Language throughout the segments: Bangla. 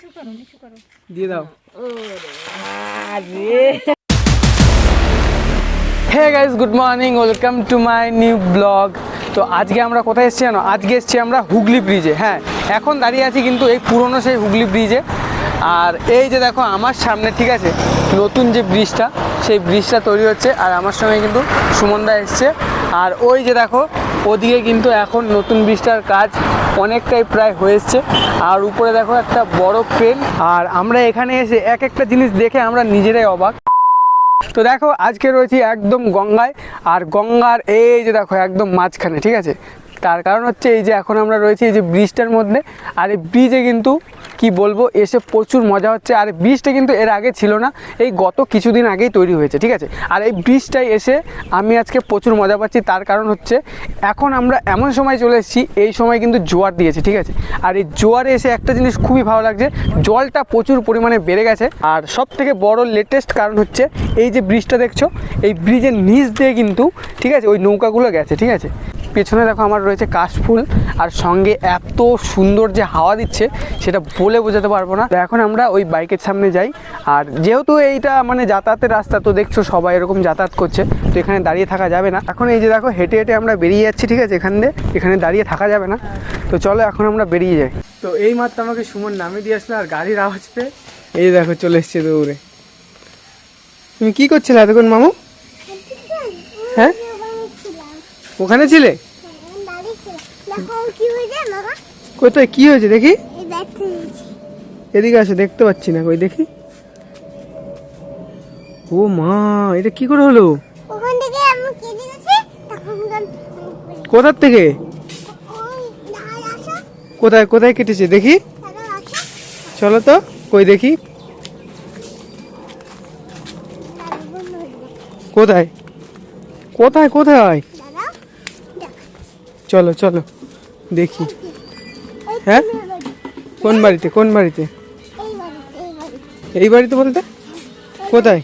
নিচু করো নিচু করো। দিয়ে দাও। আরে। Hey guys good morning welcome to my new blog তো আজকে আমরা কোথায় এসেছি জানো? আজকে এসেছি আমরা হুগলি ব্রিজে হ্যাঁ। এখন দাঁড়িয়ে আছি কিন্তু এই পুরনো সেই হুগলি ব্রিজে আর এই যে দেখো আমার সামনে ঠিক আছে নতুন যে ব্রিজটা সেই ব্রিজটা তৈরি হচ্ছে। আর আমার সঙ্গে কিন্তু সুমনদা এসছে। আর ওই যে দেখো ওদিকে কিন্তু এখন নতুন ব্রিজটার কাজ অনেকটাই প্রায় হয়েছে আর উপরে দেখো একটা বড় ক্রেন আর আমরা এখানে এসে এক একটা জিনিস দেখে আমরা নিজেরাই অবাক। তো দেখো, আজকে রয়েছি একদম গঙ্গায়। আর গঙ্গার এই যে দেখো, একদম মাঝখানে, ঠিক আছে? তার কারণ হচ্ছে এই যে এখন আমরা রয়েছি এই যে ব্রিজটার মধ্যে। আর এই ব্রিজে কিন্তু কি বলব, এসে প্রচুর মজা হচ্ছে। আর ব্রিজটা কিন্তু এর আগে ছিল না, এই গত কিছুদিন আগেই তৈরি হয়েছে, ঠিক আছে? আর এই ব্রিজটাই এসে আমি আজকে প্রচুর মজা পাচ্ছি, তার কারণ হচ্ছে এখন আমরা এমন সময় চলে এসেছি, এই সময় কিন্তু জোয়ার দিয়েছে, ঠিক আছে? আর এই জোয়ারে এসে একটা জিনিস খুবই ভালো লাগছে, জলটা প্রচুর পরিমাণে বেড়ে গেছে। আর সব থেকে বড় লেটেস্ট কারণ হচ্ছে, এই যে ব্রিজটা দেখছ, এই ব্রিজের নিচ দিয়ে কিন্তু, ঠিক আছে, ওই নৌকাগুলো গেছে, ঠিক আছে? পেছনে দেখো আমার রয়েছে কাশফুল আর সঙ্গে এত সুন্দর যে হাওয়া দিচ্ছে সেটা বলে বোঝাতে পারব না। তো এখন আমরা ওই বাইকের সামনে যাই আর যেহেতু এইটা মানে যাতায়াতের রাস্তা তো দেখছ সবাই এরকম যাতায়াত করছে তো এখানে দাঁড়িয়ে থাকা যাবে না। এখন এই যে দেখো হেঁটে হেঁটে আমরা বেরিয়ে যাচ্ছি ঠিক আছে এখান দিয়ে। এখানে দাঁড়িয়ে থাকা যাবে না। তো চলো এখন আমরা বেরিয়ে যাই। তো এই মাত্র আমাকে সুমন নামিয়ে দিয়ে আসলো আর গাড়ির আওয়াজ পেয়ে এই দেখো চলে এসছে দৌড়ে। তুমি কি করছিলে এতক্ষণ মামু? হ্যাঁ? ওখানে ছিলে? কোথায়? কি হয়েছে? দেখি। এদিকে আসো, দেখতে পাচ্ছি না কই, দেখি। ও মা, এটা কি করে হলো? কোথার থেকে? কোথায় কোথায় কেটেছে? দেখি। চলো তো, কই দেখি। কোথায়? কোথায় কোথায়? চলো চলো, দেখি। হ্যাঁ? কোন বাড়িতে কোন বাড়িতে? এই বাড়িতে বলতে? কোথায়?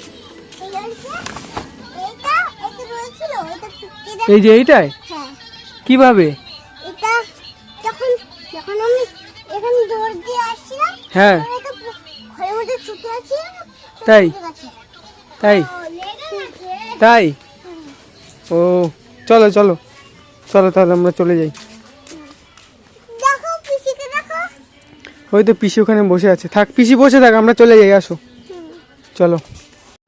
এই যে এইটাই কীভাবে? হ্যাঁ। তাই? তাই? তাই? ও, চলো চলো। চলো তাহলে আমরা চলে যাই। ওই তো পিসি ওখানে বসে আছে। থাক পিসি বসে থাক আমরা চলে যাই আসো। চলো।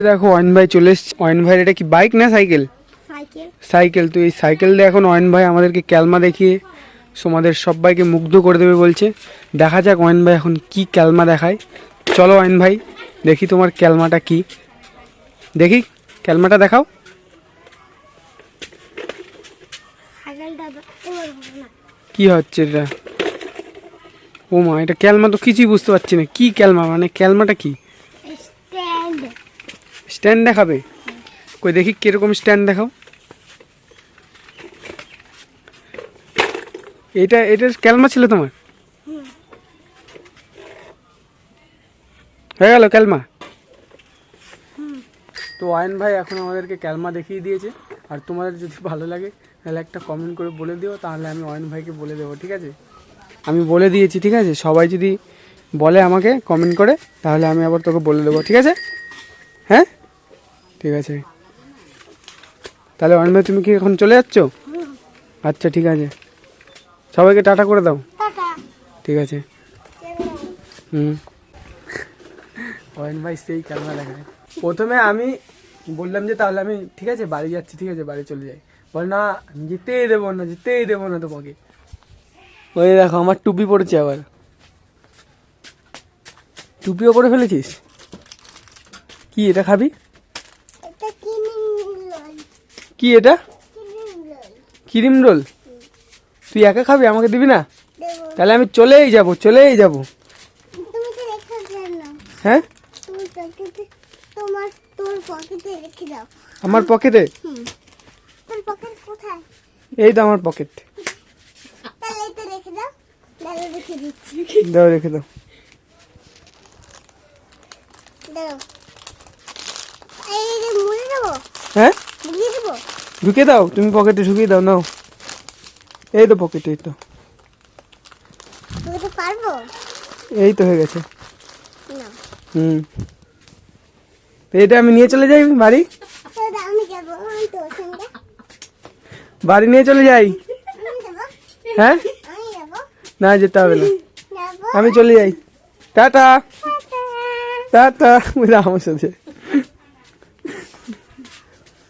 দেখো অয়ন ভাই চলে এসছে। অয়ন ভাইয়ের এটা কি বাইক না সাইকেল? সাইকেল। সাইকেল তো এই সাইকেল দিয়ে এখন অয়ন ভাই আমাদেরকে ক্যালমা দেখিয়ে তোমাদের সবাইকে মুগ্ধ করে দেবে বলছে। দেখা যাক অয়ন ভাই এখন কি ক্যালমা দেখায়। চলো অয়ন ভাই দেখি তোমার ক্যালমাটা কি। দেখি ক্যালমাটা দেখাও সাইকেলটা এবার হবে না কি হচ্ছে এটা ও মা এটা ক্যালমা তো কিছুই বুঝতে পারছি না। কি ক্যালমা? মানে ক্যালমাটা কি? স্ট্যান্ড। দেখাবে? কই দেখি কীরকম স্ট্যান্ড দেখাও। এটা এটার ক্যালমা ছিল তোমার? হয়ে গেল ক্যালমা? তো আয়ন ভাই এখন আমাদেরকে ক্যালমা দেখিয়ে দিয়েছে। আর তোমাদের যদি ভালো লাগে তাহলে একটা কমেন্ট করে বলে দিও তাহলে আমি অয়ন ভাইকে বলে দেবো ঠিক আছে? আমি বলে দিয়েছি ঠিক আছে? সবাই যদি বলে আমাকে কমেন্ট করে তাহলে আমি আবার তোকে বলে দেবো ঠিক আছে? হ্যাঁ? ঠিক আছে। তাহলে অয়ন ভাই তুমি কি এখন চলে যাচ্ছ? আচ্ছা ঠিক আছে। সবাইকে টাটা করে দাও। ঠিক আছে। হুম। অয়ন ভাই সেই ক্যামেরা দেখায়। প্রথমে আমি বললাম যে তাহলে আমি ঠিক আছে বাড়ি যাচ্ছি ঠিক আছে বাড়ি চলে যাই। বল না যেতেই দেবো না যেতেই দেবো না তোমাকে। ওই দেখো আমার টুপি পড়েছে আবার। টুপিও পরে ফেলেছিস? কি এটা খাবি? এটা কি এটা? Cream roll. তুই একা খাবি? আমাকে দিবি না? তাহলে আমি চলেই যাব চলেই যাব। হ্যাঁ? আমার পকেটে তোমার পকেটে কোথায়? এই তো আমার পকেট তাহলে এটা রেখে দাও। রেখে দিচ্ছি। দাও রেখে দাও। দাও। এই যে মুড়ে দেবো? হ্যাঁ? দেবো? ঢুকে দাও তুমি পকেটে ঢুকিয়ে দাও নাও। এই তো পকেটে এই তো। পারব? এই তো হয়ে গেছে। হুম। এটা আমি নিয়ে চলে যাই বাড়ি তো আমি যাব আমি তোর সঙ্গে বাড়ি নিয়ে চলে যাই? হ্যাঁ? না যেতে হবে না। আমি চলে যাই। টাটা। টাটা। আমার সাথে।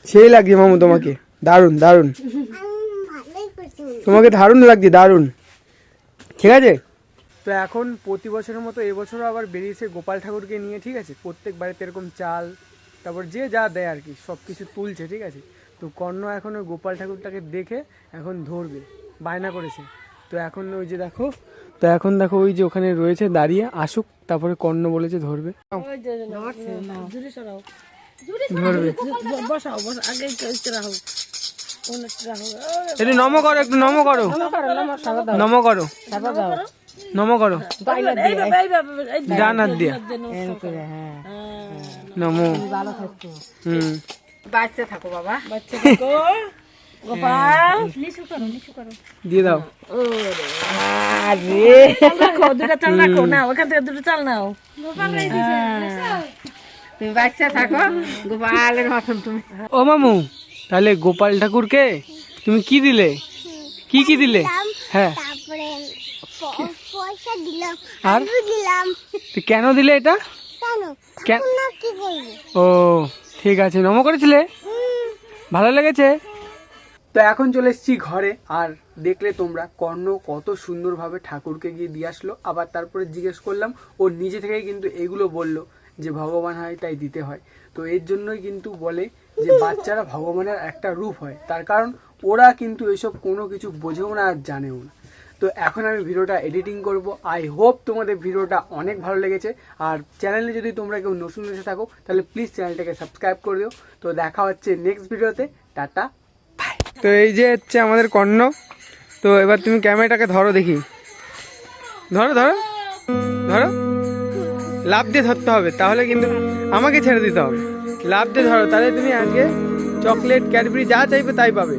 সেই লাগছে মামু তোমাকে। দারুণ দারুণ। তোমাকে দারুণ লাগছে, দারুণ। ঠিক আছে? তো এখন প্রতি বছরের মতো এবছরও আবার বেরিয়েছে গোপাল ঠাকুরকে নিয়ে, ঠিক আছে? প্রত্যেক বাড়িতে এরকম চাল, তারপর যে যা দেয় আর কি সব কিছু তুলছে, ঠিক আছে? তো কর্ণ এখন ওই গোপাল ঠাকুরটাকে দেখে এখন ধরবে বায়না করেছে। তো এখন ওই যে দেখো তো এখন দেখো ওই যে ওখানে রয়েছে দাঁড়িয়ে আসুক তারপরে কর্ণ বলেছে ধরবে। ধরবে। বসাও বসাও আগে একটু রাখো। একটু নম করো একটু নম করো। নম করো নম করো ডান হাত দিয়ে নমো হুম। বাচ্চা থাকো বাবা। বাচ্চা থাকো। গোপাল। দিয়ে দাও। আরে রাখো দুটো চাল রাখো না ওখান থেকে দুটো চাল নাও। হ্যাঁ। তুমি বাচ্চা থাকো গোপালের মতন তুমি। ও মামু তাহলে গোপাল ঠাকুরকে তুমি কি দিলে? কি কি দিলে? হ্যাঁ। তারপরে প- পয়সা দিলাম আর? আলু দিলাম। তো কেন দিলে এটা? ও। ঠিক আছে, নম করেছিলে? ভালো লেগেছে? তো এখন চলে এসেছি ঘরে, আর দেখলে তোমরা কর্ণ কত সুন্দরভাবে ঠাকুরকে গিয়ে দিয়ে আসলো। আবার তারপরে জিজ্ঞেস করলাম, ও নিজে থেকেই কিন্তু এগুলো বলল যে ভগবান হয়, তাই দিতে হয়। তো এর জন্যই কিন্তু বলে যে বাচ্চারা ভগবানের একটা রূপ হয়। তার কারণ ওরা কিন্তু এসব কোনো কিছু বোঝেও না আর জানেও না। তো এখন আমি ভিডিওটা এডিটিং করব। আই হোপ তোমাদের ভিডিওটা অনেক ভালো লেগেছে। আর চ্যানেলে যদি তোমরা কেউ নতুন এসে থাকো, তাহলে প্লিজ চ্যানেলটাকে সাবস্ক্রাইব করে দিও। তো দেখা হচ্ছে নেক্সট ভিডিওতে। টাটা বাই তো এই যে হচ্ছে আমাদের কর্ণ। তো এবার তুমি ক্যামেরাটাকে ধরো দেখি। ধরো ধরো। ধরো। লাভ দিয়ে ধরতে হবে, তাহলে কিন্তু আমাকে ছেড়ে দিতে হবে। লাভ দিয়ে ধরো, তাহলে তুমি আজকে চকলেট ক্যাডবেরি যা চাইবে তাই পাবে।